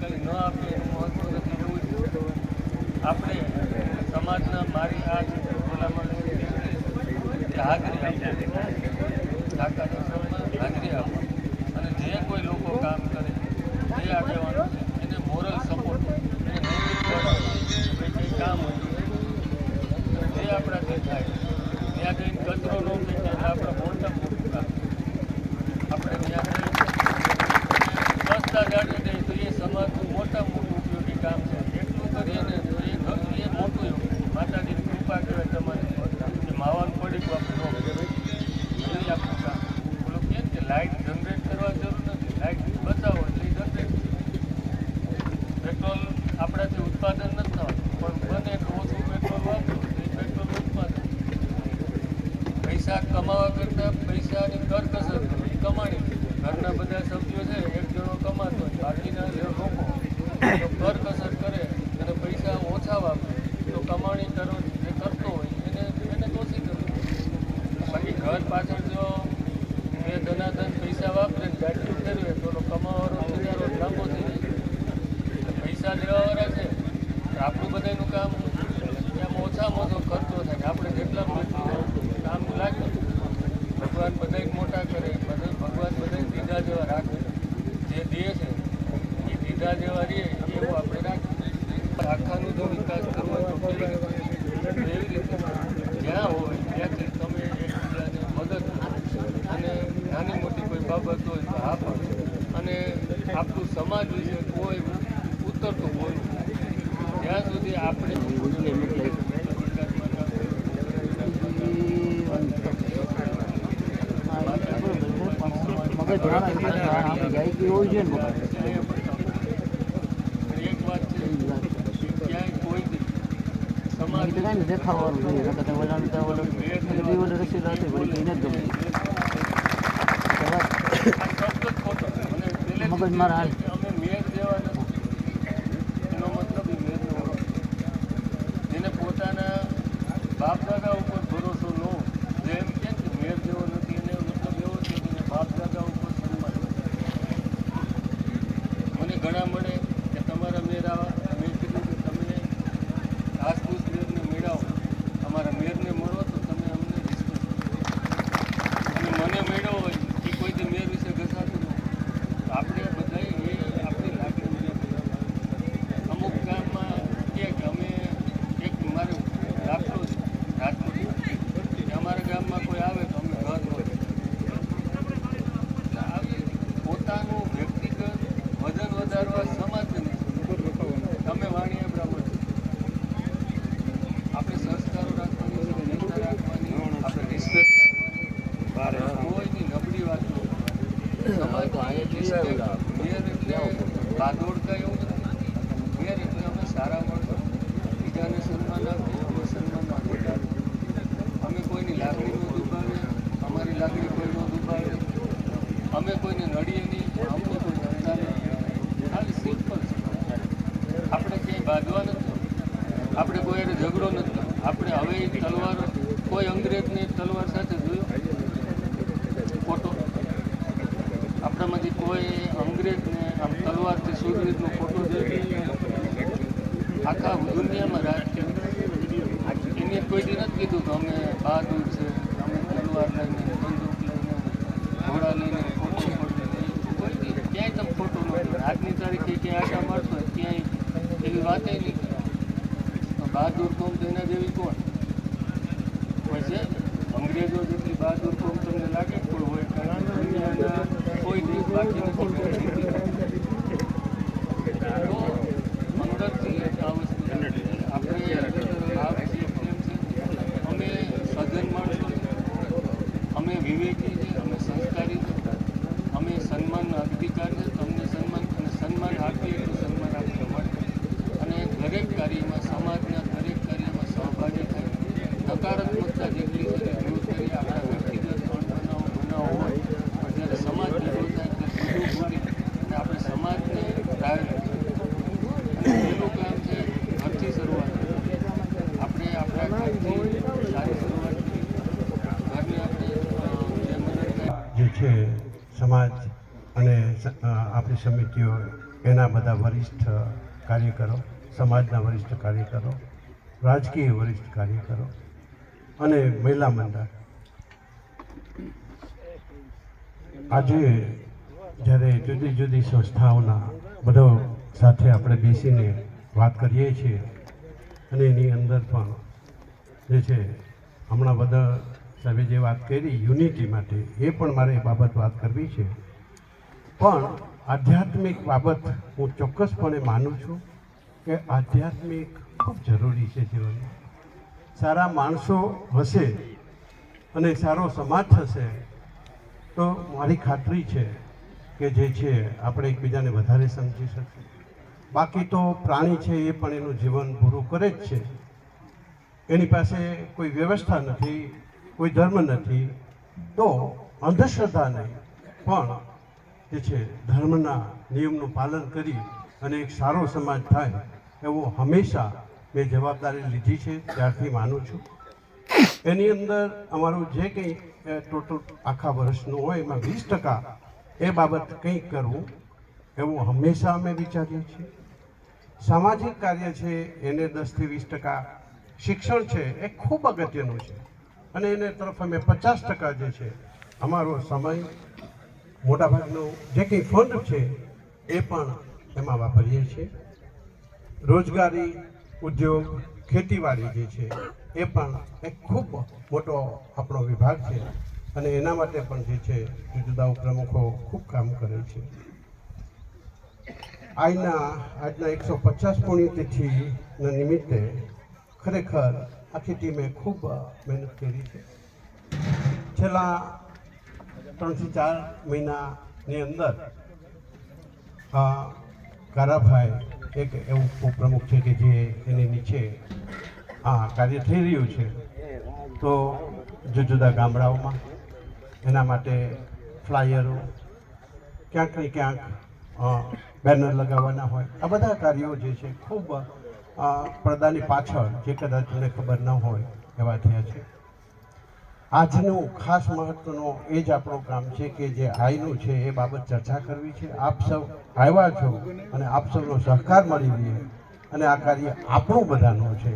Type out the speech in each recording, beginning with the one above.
કંઈ ન આપીએ એનું મહત્વ નથી જોવું આપણે સમાજના મારી આ ભલામણ હાજરી આપો. હાજરી આપવા અને જે કોઈ લોકો કામ કરે, જે આગેવાનો છે, એને મોરલ સપોર્ટ એને નૈતિક કંઈ કામ હોય જે આપણાથી થાય, ત્યાં જઈને કચરો ન ફેંકે, આપણે પૈસા કમાવા કરતાં પૈસાની કરકસર કમાણી. ઘરના બધા સભ્યો છે, એક જણો કમાતો બાકીના લોકો અને આપણું સમાજ વિશે કોઈ ઉતરતું હોય ત્યાં સુધી આપણે એક વાત છે ક્યાંય કોઈ સમાજ દેખાવાનું જોઈએ મગજ મારા હાલ બાપ દાદા ઉપર ભરોસો લો એમ કે મેર જેવો નથી અને મતલબ એવો છે કે બાપ દાદા ઉપર મને ઘણા મળે કોઈ અંગ્રેજને આમ તલવારથી સૂર્યનો ફોટો જોઈને આખા દુનિયામાં રાજ છે એને કોઈ દી નથી કીધું કે અમે બહાદુર છે સમાજ અને આપણી સમિતિઓ, એના બધા વરિષ્ઠ કાર્યકરો, સમાજના વરિષ્ઠ કાર્યકરો, રાજકીય વરિષ્ઠ કાર્યકરો અને મહિલા મંડળ. આજે જ્યારે જુદી જુદી સંસ્થાઓના બધો સાથે આપણે બેસીને વાત કરીએ છીએ અને એની અંદર પણ જે છે, હમણાં બધા સાહેબે જે વાત કરી યુનિટી માટે, એ પણ મારે એ બાબત વાત કરવી છે. પણ આધ્યાત્મિક બાબત હું ચોક્કસપણે માનું છું કે આધ્યાત્મિક ખૂબ જરૂરી છે જીવનમાં. સારા માણસો હશે અને સારો સમાજ થશે, તો મારી ખાતરી છે કે જે છે, આપણે એકબીજાને વધારે સમજી શકીએ. બાકી તો પ્રાણી છે, એ પણ એનું જીવન પૂરું કરે જ છે. એની પાસે કોઈ વ્યવસ્થા નથી કોઈ ધર્મ નથી, તો અંધશ્રદ્ધા નહીં. પણ જે છે, ધર્મના નિયમનું પાલન કરી અને એક સારો સમાજ થાય, એવો હંમેશા મેં જવાબદારી લીધી છે, ત્યારથી માનું છું. એની અંદર અમારું જે કંઈ ટોટલ આખા વર્ષનું હોય, એમાં વીસ ટકા એ બાબત કંઈક કરવું, એવું હંમેશા અમે વિચારીએ છીએ. સામાજિક કાર્ય છે, એને દસથી વીસ ટકા શિક્ષણ છે, એ ખૂબ અગત્યનું છે. અને એને તરફ અમે પચાસ ટકા જે છે, અમારો સમય મોટાભાગનું જે કંઈ ફંડ છે, એ પણ એમાં વાપરીએ છીએ. રોજગારી, ઉદ્યોગ, ખેતીવાડી જે છે, એ પણ એક ખૂબ મોટો આપણો વિભાગ છે અને એના માટે પણ જે છે, જુદા જુદા પ્રમુખો ખૂબ કામ કરે છે. આજના આજના એકસો પચાસ પુણ્યતિથિના નિમિત્તે ખરેખર આખી ટીમે ખૂબ મહેનત કરી છે. છેલ્લા ત્રણથી ચાર મહિનાની અંદર કારાભાઈ એક એવું ઉપપ્રમુખ છે કે જે એની નીચે આ કાર્ય થઈ રહ્યું છે, તો જુદા જુદા ગામડાઓમાં એના માટે ફ્લાયરો, ક્યાંક ને ક્યાંક બેનર લગાવવાના હોય. આ બધા કાર્યો જે છે ખૂબ અ, પડદાની પાછળ જે કદાચ તમને ખબર ન હોય એવા થયા છે. આજનું ખાસ મહત્વનો એ જ આપણું કામ છે કે જે આઈનું છે એ બાબત ચર્ચા કરવી છે. આપ સૌ આવ્યા છો અને આપ સૌનો સહકાર મળી લઈએ અને આ કાર્ય આપણું બધાનું છે.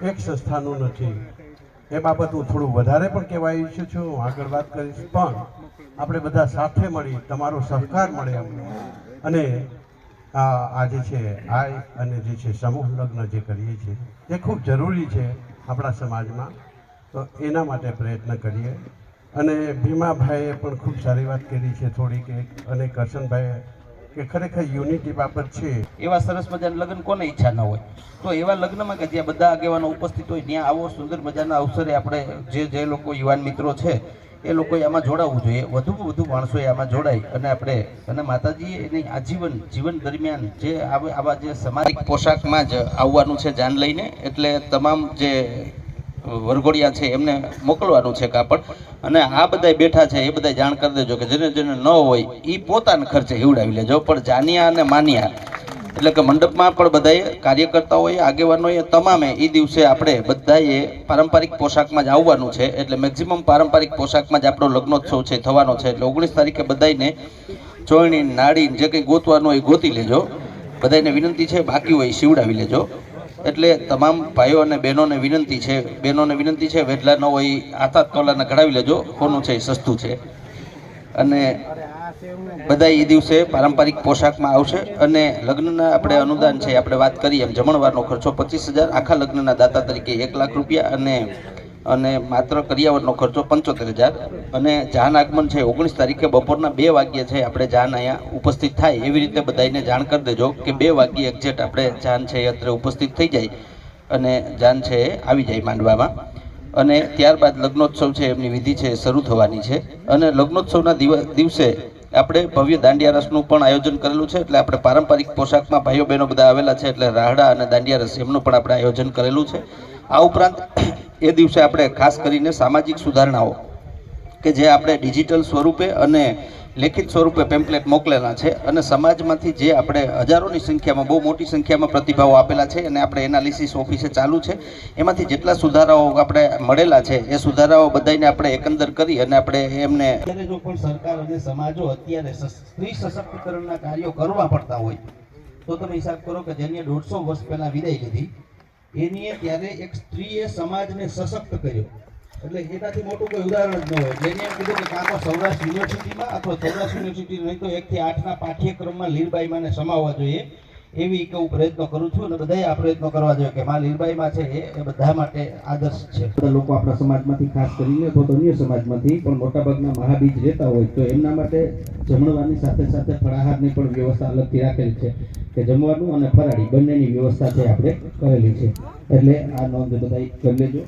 એક સંસ્થાનું નથી. એ બાબત હું થોડું વધારે પણ કહેવા ઈચ્છું છું. હું આગળ વાત કરીશ. પણ આપણે બધા સાથે મળી તમારો સહકાર મળે અમને. અને આ આ જે છે આય અને જે છે, સમૂહ લગ્ન જે કરીએ છીએ, એ ખૂબ જરૂરી છે આપણા સમાજમાં. તો એના માટે પ્રયત્ન કરીએ. અને ભીમાભાઈએ પણ ખૂબ સારી વાત કરી છે થોડીક એક. અને કરશનભાઈએ કે ખરેખર યુનિટી બાબત છે. એવા સરસ મજાના લગ્ન કોને ઈચ્છા ન હોય? તો એવા લગ્નમાં કે જ્યાં બધા આગેવાનો ઉપસ્થિત હોય, ત્યાં આવો સુંદર મજાના અવસરે આપણે જે જે લોકો યુવાન મિત્રો છે એ લોકોએ આમાં જોડાવવું જોઈએ. વધુમાં વધુ માણસોએ આમાં જોડાય અને આપણે અને માતાજીએ એની આજીવન, જીવન દરમિયાન જે આવા જે સામાજિક પોશાકમાં જ આવવાનું છે જાન લઈને, એટલે તમામ જે વરઘોડિયા છે એમને મોકલવાનું છે કાપડ. અને આ બધા બેઠા છે, એ બધા જાણ કરી દેજો કે જેને જેને ન હોય એ પોતાના ખર્ચે હિવડાવી લેજો. પણ જાનિયા અને માનિયા એટલે કે મંડપમાં પણ બધાએ કાર્યકર્તાઓએ, આગેવાનોએ, તમામે એ દિવસે આપણે બધાએ પારંપરિક પોશાકમાં જ આવવાનું છે. એટલે મેક્ઝિમમ પારંપરિક પોશાકમાં જ આપણો લગ્નોત્સવ છે, થવાનો છે. એટલે ઓગણીસ તારીખે બધાને ચોયણી નાડી જે કંઈ ગોતવાનું હોય ગોતી લેજો. બધાને વિનંતી છે, બાકી હોય શિવડાવી લેજો. એટલે તમામ ભાઈઓ અને બહેનોને વિનંતી છે, બહેનોને વિનંતી છે વેઢલા ન હોય આતા તોલાને કઢાવી લેજો. કોનું છે એ સસ્તું છે. અને બધા એ દિવસે પારંપરિક પોશાકમાં આવશે અને લગ્નના આપણે અનુદાન છે, આપણે વાત કરીએ એમ, જમણવારનો ખર્ચો પચીસ હજાર, આખા લગ્નના દાતા તરીકે એક લાખ રૂપિયા અને અને માત્ર કરિયાવરનો ખર્ચો પંચોતેર હજાર. અને જાન આગમન છે, ઓગણીસ તારીખે બપોરના બે વાગ્યે છે, આપણે જાન અહીંયા ઉપસ્થિત થાય. એવી રીતે બધાને જાણ કરી દેજો કે બે વાગ્યે એક્ઝેક્ટ આપણે જાન છે અત્રે ઉપસ્થિત થઈ જાય અને જાન છે આવી જાય માંડવામાં. અને ત્યારબાદ લગ્નોત્સવ છે, એમની વિધિ છે, શરૂ થવાની છે. અને લગ્નોત્સવના દિવ- દિવસે આપણે ભવ્ય દાંડિયા રસનું પણ આયોજન કરેલું છે, એટલે આપણે પારંપરિક પોશાકમાં ભાઈઓ બહેનો બધા આવેલા છે, એટલે રાહડા અને દાંડિયા રસ એમનું પણ આપણે આયોજન કરેલું છે. આ ઉપરાંત એ દિવસે આપણે ખાસ કરીને સામાજિક સુધારણાઓ કે જે આપણે ડિજિટલ સ્વરૂપે અને લેખિત સ્વરૂપે પેમ્પલેટ મોકલેલા છે અને સમાજમાંથી જે આપણે હજારોની સંખ્યામાં, બહુ મોટી સંખ્યામાં પ્રતિભાવો આપેલા છે અને આપણે એનાલિસિસ ઓફિસે ચાલુ છે, એમાંથી જેટલા સુધારાઓ આપણે મળેલા છે, એ સુધારાઓ બધાને આપણે એકંદર કરી અને આપણે એમને જો પણ સરકાર અને સમાજો અત્યારે સ્ત્રી સશક્તિકરણના કાર્યો કરવા પડતા હોય, તો તમે હિસાબ કરો કે જેની દોઢસો વર્ષ પહેલા વિદાય લીધી, એની ત્યારે એક સ્ત્રીએ સમાજને સશક્ત કર્યો. એટલે એનાથી મોટું કોઈ ઉદાહરણ ન હોય. જેને એમ કીધું કે કાં તો સૌરાષ્ટ્ર યુનિવર્સિટીમાં અથવા સૌરાષ્ટ્ર યુનિવર્સિટી નહીં તો એકથી આઠના પાઠ્યક્રમમાં લીરબાઈમાંને સમાવવા જોઈએ. એવી એક હું પ્રયત્ન કરું છું અને બધાએ આ પ્રયત્નો કરવા જોઈએ કે મા લીલબાઈમાં છે એ બધા માટે આદર્શ છે. બધા લોકો આપણા સમાજમાંથી, ખાસ કરીને અથવા તો અન્ય સમાજમાંથી, પણ મોટાભાગના મહાબીજ રહેતા હોય, તો એમના માટે જમણવાની સાથે સાથે ફળાહારની પણ વ્યવસ્થા અલગથી રાખેલી છે કે જમવાનું અને ફરાળી બંનેની વ્યવસ્થા છે આપણે કરેલી છે. એટલે આ નોંધ બધા કરી લેજો.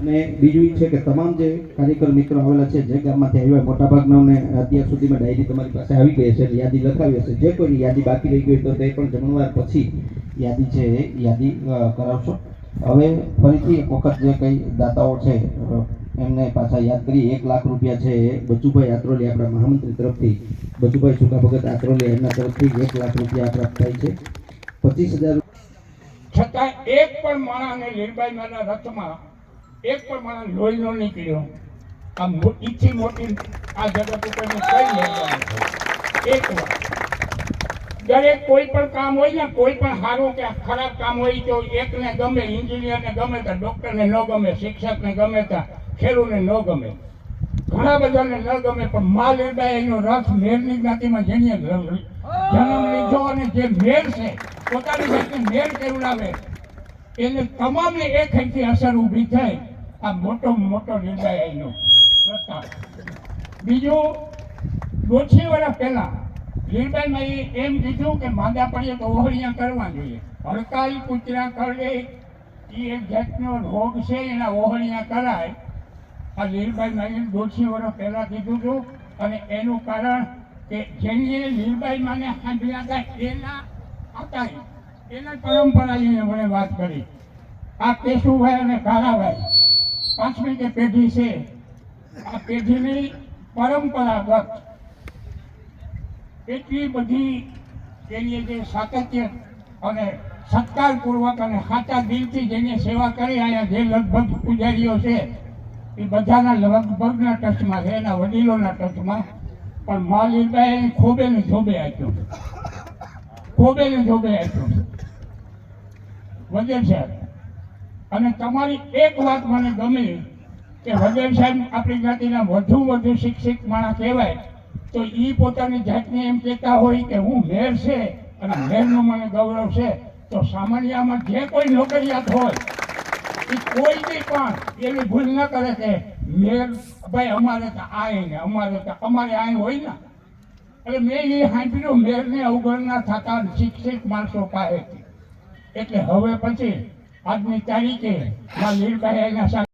અને બીજું એ છે કે તમામ જે કાર્યકર મિત્રો આવેલા છે, જે ગામમાંથી આવ્યા મોટાભાગનાઓને અત્યાર સુધીમાં ડાયરી તમારી પાસે આવી ગઈ છે યાદી લખાવી હશે. જે કોઈની યાદી બાકી રહી ગઈ તો તે પણ જમણવાર પછી યાદી છે એ યાદી કરાવશો. હવે ફરીથી એક વખત જે કંઈ દાતાઓ છે એમને પાછા યાદ કરી એક લાખ રૂપિયા છે એ બચુભાઈ આત્રોલી આપણા મહામંત્રી તરફથી, બચુભાઈ સુકા ભગત આત્રોલી એમના તરફથી એક લાખ રૂપિયા પ્રાપ્ત થાય છે. પચીસ હજાર છતાં એક પણ માણસને લીલબાઈમાંના રથમાં એક પણ માણસ લોહી નો નીકળ્યો આ ઈચ્છી મોટી આ જગત ઉપર કઈ લેવાનું એક વાર દરેક કોઈ પણ કામ હોય ને, કોઈ પણ સારું કે ખરાબ કામ હોય, તો એકને ગમે ઇન્જિનિયરને ગમે તો, ડૉક્ટરને ન ગમે, શિક્ષકને ગમે તો, ખેડૂતને ન ગમે. ઘણા બધાને ન ગમે, પણ મા લેડા એનો રથ મેરની જ્ઞાતિમાં જેને જન્મ લીધો અને જે મેર છે, પોતાની જાતને મેર કેવડાવે એને તમામને એક હૈથી અસર ઊભી થાય. આ મોટો મોટો લીરબાઈનો પ્રતાપ. બીજું દોઢસી વર્ષ પહેલા લીરબાઈમાં એમ કીધું કે માંદા પડીએ તો ઓહળિયા કરવા જોઈએ. હડકાઈ કૂતરા કરડે એ એક જાતનો રોગ છે, એના ઓહળિયા કરાય. આ લીલબાઈ માએ દોઢસી વર્ષ પહેલાં કીધું હતું અને એનું કારણ કે જેની લીલબાઈ માને સાંભળ્યા હતા, એના હતા એના પરંપરાએ એમણે વાત કરી. આ કેશુભાઈ અને કાળાભાઈ પાંચમી જે પેઢી છે, આ પેઢીની પરંપરાગત એટલી બધી એની જે સાતત્ય અને સત્કારપૂર્વક અને સાચા દિલથી જેની સેવા કરી આયા જે લગભગ પૂજારીઓ છે, એ બધાના લગભગના ટચમાં છે, એના વડીલોના ટચમાં. પણ મા લીલબાઈ ખોબે ને જોબે આપ્યો. ખોબે ને જોબે આપ્યો. વજેર સાહેબ. અને તમારી એક વાત મને ગમી કે વજેર સાહેબ આપણી જાતિના વધુ વધુ શિક્ષિત માણસ કહેવાય, તો એ પોતાની જાતને એમ કહેતા હોય કે હું મેર છે અને મેરનું મને ગૌરવ છે, તો સામાન્યમાં જે કોઈ નોકરિયાત હોય એ કોઈ બી પણ એવી ભૂલ ન કરે કે મેર, ભાઈ અમારે તો આય ને, અમારે તો, અમારે આય હોય ને. એટલે મેં એ સાંભળ્યું, મેરને અવગણના થતા શિક્ષિત માણસો પાસેથી. એટલે હવે પછી આજની તારીખે માં અહીંયા